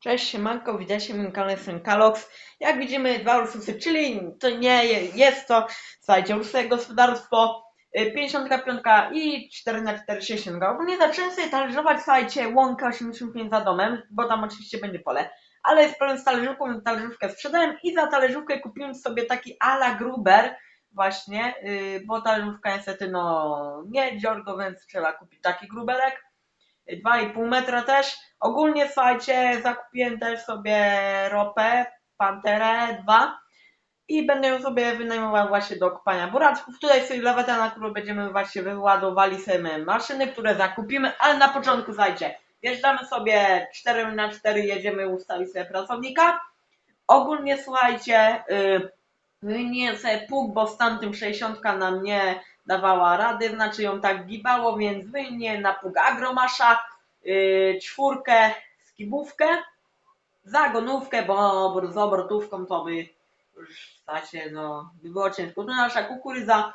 Cześć, siemanko, witajcie moim kanale jestem Kalox. Jak widzimy, dwa Ursusy, czyli to nie je- jest to, słuchajcie, Ursusy gospodarstwo y, 55 i 4x4 60. Ogólnie zacząłem sobie talerzować, słuchajcie, łąkę 85 za domem, bo tam oczywiście będzie pole. Ale z talerzówką, więc talerzówkę sprzedałem i za talerzówkę kupiłem sobie taki ala Gruber, właśnie, y, bo talerzówka niestety no nie dziorgo, więc trzeba kupić taki gruberek. 2,5 metra też. Ogólnie słuchajcie, zakupiłem też sobie ropę, Panterę 2 i będę ją sobie wynajmował właśnie do kopania buraczków. Tutaj sobie lawetę, na którą będziemy właśnie wyładowali sobie maszyny, które zakupimy, ale na początku słuchajcie, wjeżdżamy sobie 4 na 4 jedziemy ustawić sobie pracownika. Ogólnie słuchajcie, yy, wymieniłem sobie pług, bo z tamtym 60 nam nie dawała rady, znaczy ją tak gibało, więc wymieniłem na pług agromasza, yy, czwórkę skibówkę, zagonówkę, bo z obrotówką to by już w zasadzie no, by było ciężko. Tu nasza kukurydza.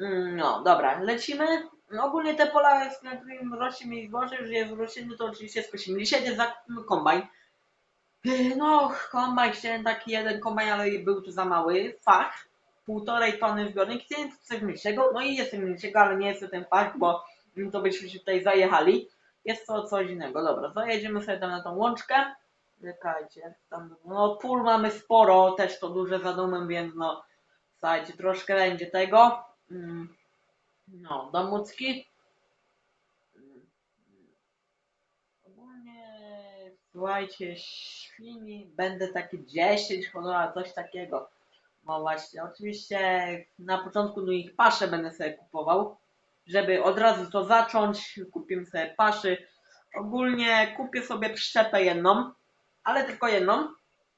Mm, No dobra, lecimy. No, ogólnie te pola, na którym rośnie mi zboże, już jest rośliny, to oczywiście skosimy. Dzisiaj kombajn. Yy, No, kombajn, chciałem taki jeden kombajn, ale był tu za mały. Fach, półtorej tony zbiornik. Chciałem coś mniejszego, no i jest mniejszego, ale nie jest ten fach, bo to byśmy się tutaj zajechali. Jest to coś innego. Dobra, zajedziemy sobie tam na tą łączkę. Czekajcie, tam, no pól mamy sporo, też to duże za domem, więc no, słuchajcie, troszkę będzie tego. Mm, No, domucki. Mm, Ogólnie, słuchajcie, świni, będę taki 10 honora, coś takiego. No właśnie, oczywiście na początku no ich paszę będę sobie kupował, żeby od razu to zacząć, kupimy sobie paszy. Ogólnie kupię sobie przyczepę jedną, ale tylko jedną.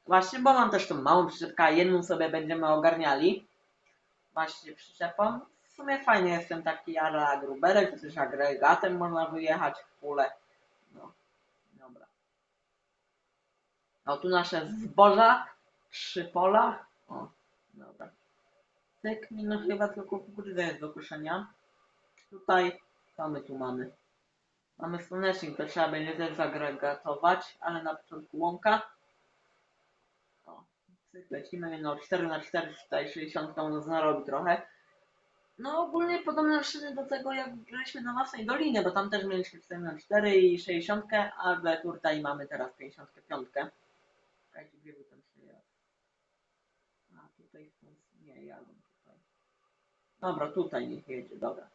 Właśnie, bo mam też tą małą przyczepkę, a jedną sobie będziemy ogarniali. Właśnie przyczepą. W sumie fajnie jestem taki ala gruberek, też agregatem można wyjechać w pole. No, dobra. No tu nasze zboża, trzy pola. O, dobra. Tyk, no chyba tylko kukurydza jest do koszenia. Tutaj, co my tu mamy? Mamy słonecznik, to trzeba będzie też zagregatować, ale na początku łąka. O, lecimy, no 4 na 4 tutaj 60 nas narobi trochę. No ogólnie podobne maszyny do tego jak graliśmy na własnej dolinie, bo tam też mieliśmy 4 na 4 i 60, ale tutaj mamy teraz 55. Czekajcie, gdzie był ten przejazd? A tutaj są- nie jadą tutaj. Dobra, tutaj niech jedzie, dobra.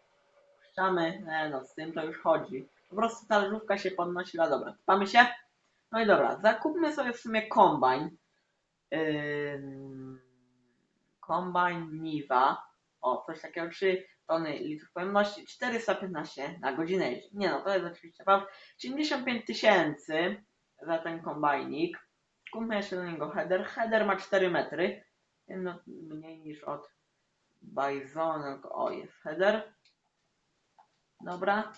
Puszczamy, e, no z tym to już chodzi. Po prostu talerzówka się podnosi, ale dobra, spamy się. No i dobra, zakupmy sobie w sumie kombajn. Ym, kombajn Niva. O, coś takiego, 3 tony litrów pojemności, 415 na godzinę. Nie no, to jest oczywiście fałsz. 75 tysięcy za ten kombajnik. Kupmy jeszcze do niego header. Header ma 4 metry. No, mniej niż od Bizona. O, jest header. Dobra.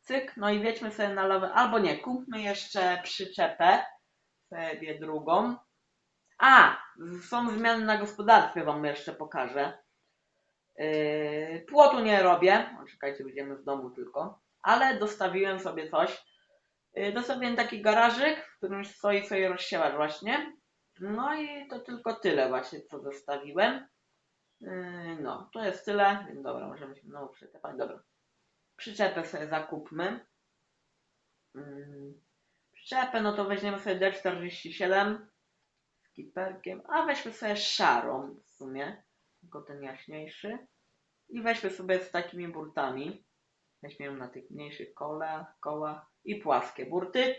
Cyk, no i wiedźmy sobie na lawę. Albo nie, kupmy jeszcze przyczepę. Sobie drugą. A! Są zmiany na gospodarstwie, wam jeszcze pokażę. Yy, płotu nie robię. Czekajcie, będziemy w domu tylko. Ale dostawiłem sobie coś. Yy, dostawiłem taki garażyk, w którym stoi sobie rozsiewacz właśnie. No i to tylko tyle właśnie, co zostawiłem. Yy, no, to jest tyle. Więc Dobra, możemy się znowu przetepać. Dobra. Przyczepę sobie zakupmy. Yy, przyczepę, no to weźmiemy sobie D47 z kiperkiem, a weźmy sobie szarą w sumie, tylko ten jaśniejszy. I weźmy sobie z takimi burtami. Weźmiemy na tych mniejszych kołach, koła i płaskie burty.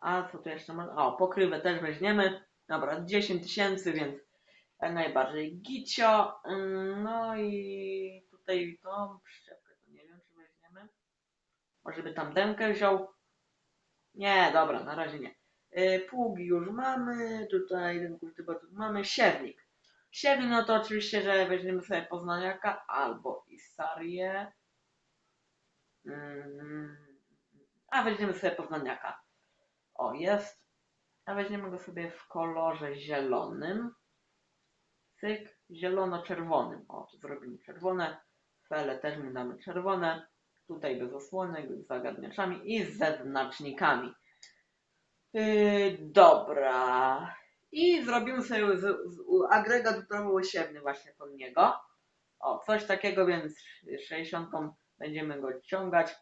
A co tu jeszcze mamy? O, pokrywę też weźmiemy. Dobra, 10 tysięcy, więc najbardziej gicio. Ym, No i tutaj tą przyczepkę, to nie wiem czy weźmiemy. Może by tam demkę wziął. Nie, dobra, na razie nie. Yy, Pługi już mamy, tutaj ten kultywator mamy, siewnik. Siewnik, no to oczywiście, że weźmiemy sobie Poznaniaka albo Isarię. Mm, A weźmiemy sobie Poznaniaka. O, jest. A weźmiemy go sobie w kolorze zielonym. Cyk, zielono-czerwonym. O, tu zrobimy czerwone. Fele też my damy czerwone. Tutaj bez osłonek, z zagadniaczami i ze znacznikami. Yy, dobra. I zrobimy sobie z, z, agregat uprawoosiewny właśnie pod niego. O, coś takiego, więc 60 będziemy go ściągać.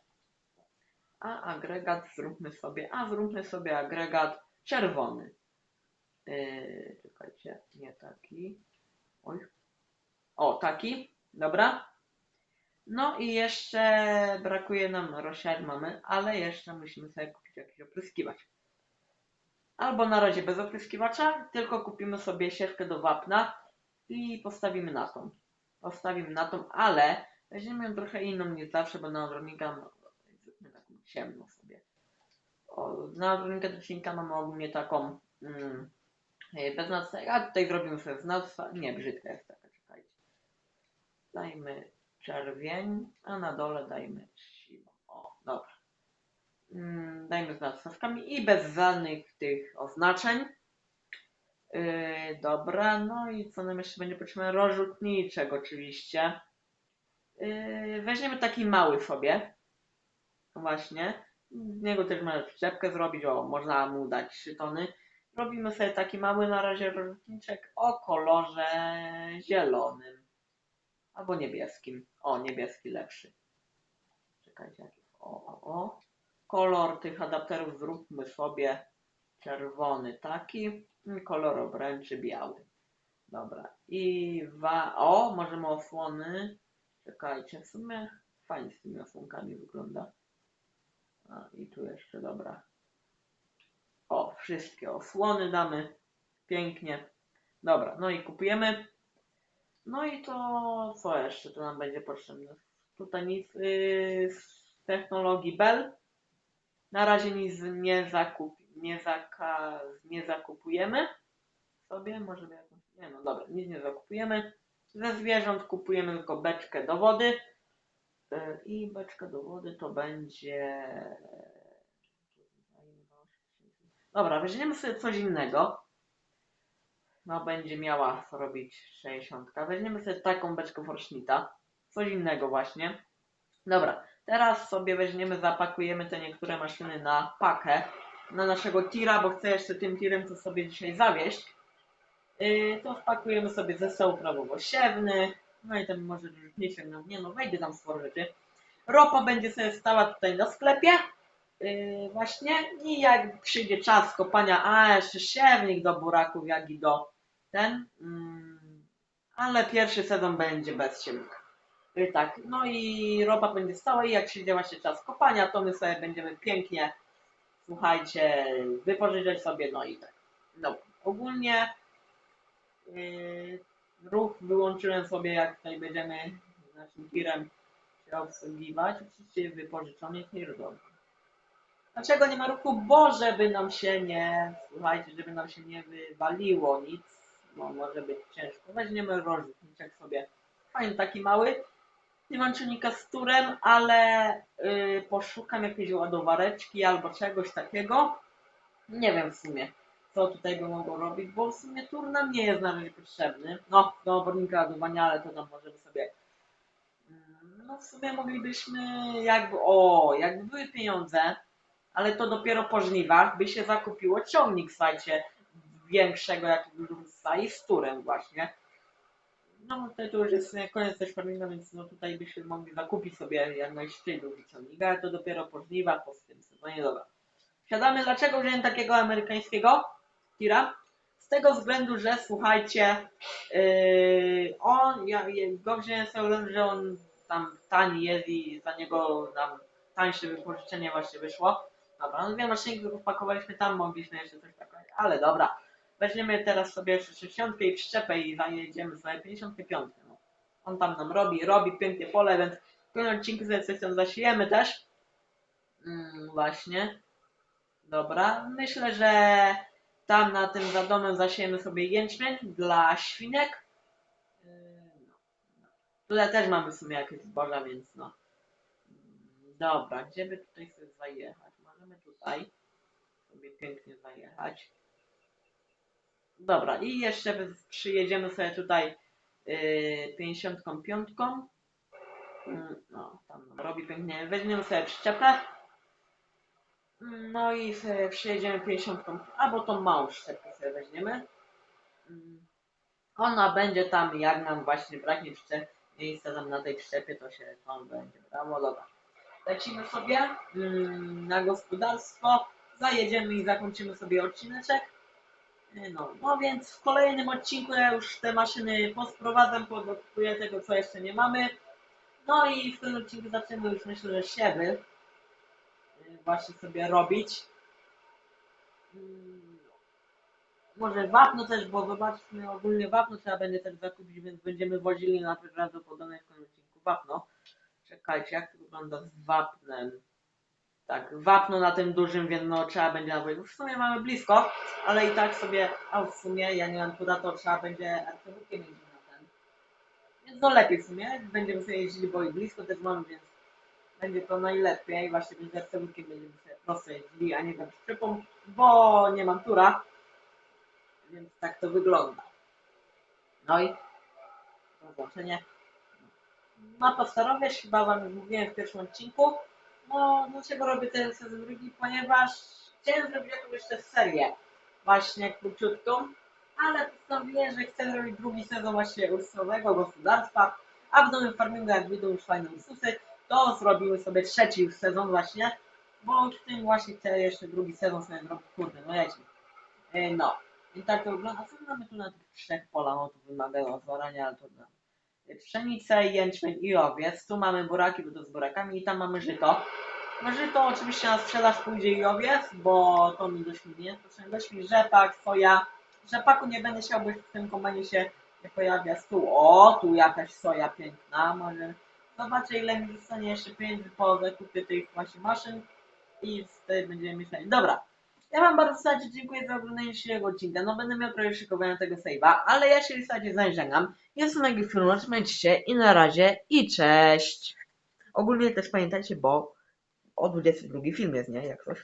A agregat zróbmy sobie, a zróbmy sobie agregat czerwony. Yy, czekajcie, nie taki. Oj. O, taki, dobra. No i jeszcze brakuje nam rosiar mamy, ale jeszcze musimy sobie kupić jakiś opryskiwacz. Albo na razie bez opryskiwacza, tylko kupimy sobie siewkę do wapna i postawimy na tą. Postawimy na tą, ale weźmiemy ją trochę inną niż zawsze, bo na odrobinkę taką ciemną sobie. Na odrobinkę do silnika mamy ogólnie taką mm, e, bez nas, a tutaj zrobimy sobie z nie, brzydka jest taka, czekajcie. Dajmy czerwień, a na dole dajmy siwą. O, dobra. Mm, dajmy z nadstawkami i bez żadnych tych oznaczeń. Yy, dobra, no i co nam jeszcze będzie potrzebne? Rozrzutniczek oczywiście. Yy, weźmiemy taki mały sobie. Właśnie. Z niego też mamy przyczepkę zrobić. O, można mu dać 3 tony. Robimy sobie taki mały na razie rozrzutniczek o kolorze zielonym. Albo niebieskim. O, niebieski lepszy. Czekajcie, jaki. O, o, o. Kolor tych adapterów zróbmy sobie czerwony taki. Kolor obręczy biały. Dobra. I wa... O, możemy osłony. Czekajcie, w sumie fajnie z tymi osłonkami wygląda. A, i tu jeszcze, dobra. O, wszystkie osłony damy. Pięknie. Dobra, no i kupujemy. No i to co jeszcze tu nam będzie potrzebne? Tutaj nic yy, z technologii Bell. Na razie nic nie, zakup, nie, zaka, nie zakupujemy sobie. Może jakąś. Nie no dobra, nic nie zakupujemy. Ze zwierząt kupujemy tylko beczkę do wody. Yy, I beczka do wody to będzie. Dobra, weźmiemy sobie coś innego. No, będzie miała co robić 60. Weźmiemy sobie taką beczkę Forschnita. Coś innego właśnie. Dobra, teraz sobie weźmiemy, zapakujemy te niektóre maszyny na pakę. Na naszego tira, bo chcę jeszcze tym tirem to sobie dzisiaj zawieść. Yy, to wpakujemy sobie zestaw prawowo-siewny. No i ten może nie sięgnął. Nie no, wejdzie tam sporo rzeczy. Ropa będzie sobie stała tutaj na sklepie. Yy, właśnie i jak przyjdzie czas kopania, a jeszcze siewnik do buraków, jak i do ten, mm, ale pierwszy sezon będzie bez siewnika. Yy, tak, no i ropa będzie stała i jak przyjdzie właśnie czas kopania, to my sobie będziemy pięknie, słuchajcie, wypożyczać sobie, no i tak. No, ogólnie yy, ruch wyłączyłem sobie, jak tutaj będziemy z naszym tirem się obsługiwać, oczywiście wypożyczony pierdolę. Dlaczego nie ma ruchu? Bo żeby nam się nie, słuchajcie, żeby nam się nie wywaliło nic, bo może być ciężko. Weźmiemy rozrzutniczek sobie, fajny taki mały, nie mam czynnika z turem, ale yy, poszukam jakiejś ładowareczki albo czegoś takiego. Nie wiem w sumie, co tutaj by mogło robić, bo w sumie tur nam nie jest na razie potrzebny. No, do obornika ładowania, ale to tam możemy sobie Mm, no w sumie moglibyśmy jakby, o, jakby były pieniądze, ale to dopiero po żniwach by się zakupiło ciągnik, słuchajcie, większego jakiegoś i z turem właśnie. No tutaj to już jest koniec też farminga, więc no tutaj byśmy mogli zakupić sobie jak najszybciej duży ciągnik, ale to dopiero po żniwach, po tym sezonie, dobra. Siadamy, dlaczego wziąłem takiego amerykańskiego tira? Z tego względu, że słuchajcie, yy, on, ja, go wziąłem z tego względu, że on tam tani jest i za niego nam tańsze wypożyczenie właśnie wyszło. Dobra, no dwie maszyny, które wpakowaliśmy tam, mogliśmy jeszcze coś pakować, ale dobra. Weźmiemy teraz sobie jeszcze 60 i przyczepę i zajedziemy sobie 55. No. On tam nam robi, robi pięknie pole, więc odcinku sobie coś tam zasiejemy też. Mm, właśnie. Dobra, myślę, że tam na tym za domem zasiejemy sobie jęczmień dla świnek. Yy, no. Tutaj też mamy w sumie jakieś zboża, więc no. Dobra, gdzie by tutaj sobie zajechać? Możemy tutaj sobie pięknie zajechać. Dobra, i jeszcze przyjedziemy sobie tutaj yy, 55. Mm, No, tam robi pięknie. Weźmiemy sobie przyczepę. No i sobie przyjedziemy 50, albo tą małą szczepkę sobie weźmiemy. Mm. Ona będzie tam, jak nam właśnie braknie szczep, miejsca tam na tej przyczepie, to się tam będzie brało. Dobra. Lecimy sobie mm, na gospodarstwo, zajedziemy i zakończymy sobie odcineczek. E, No, no więc w kolejnym odcinku ja już te maszyny posprowadzam, podokupuję tego, co jeszcze nie mamy. No i w tym odcinku zaczniemy już myślę, że siewy właśnie sobie robić. Mm, Może wapno też, bo zobaczmy, ogólnie wapno trzeba będzie też zakupić, więc będziemy wozili na prawdopodobnie w tym odcinku wapno. Czekajcie, jak to wygląda z wapnem. Tak, wapno na tym dużym, więc no trzeba będzie nawozić. W sumie mamy blisko, ale i tak sobie, a w sumie ja nie mam kuda, to trzeba będzie artewówkiem jeździć na ten. Więc no lepiej w sumie, będziemy sobie jeździli, bo i blisko też mamy, więc będzie to najlepiej. Właśnie z artewówkiem będziemy sobie prosto jeździli, a nie tam przyczepą, bo nie mam tura. Więc tak to wygląda. No i zaznaczenie. Mapa Starowieś, chyba Wam już mówiłem w pierwszym odcinku. No, dlaczego robię ten sezon drugi? Ponieważ chciałem zrobić jakąś jeszcze serię, właśnie króciutką, ale postanowiłem, że chcę zrobić drugi sezon właśnie ursowego gospodarstwa, a w nowym farmingu, jak wyjdą już fajne ursusy, to zrobimy sobie trzeci już sezon właśnie, bo w tym właśnie chcę jeszcze drugi sezon sobie zrobić, kurde, no jedźmy. E, No, i tak to wygląda. Co mamy tu na tych trzech polach? No to wymagało zorania, ale to dla pszenicę, jęczmień i owiec. Tu mamy buraki, bo to z burakami i tam mamy żyto. No żyto oczywiście na sprzedaż pójdzie i owiec, bo to mi dość nie Proszę, dość mi rzepak, soja. Rzepaku nie będę chciał, bo w tym kombajnie się nie pojawia stół. O, tu jakaś soja piękna. Może zobaczę ile mi zostanie jeszcze pieniędzy po zakupie tych właśnie maszyn i wtedy będziemy myśleli. Dobra. Ja wam bardzo serdecznie dziękuję za oglądanie dzisiejszego odcinka. No będę miał trochę szykowania tego save'a, ale ja się w zasadzie zażegnam. Jest to mega film, trzymajcie się i na razie i cześć. Ogólnie też pamiętajcie, bo o 22 film jest, nie? Jak coś.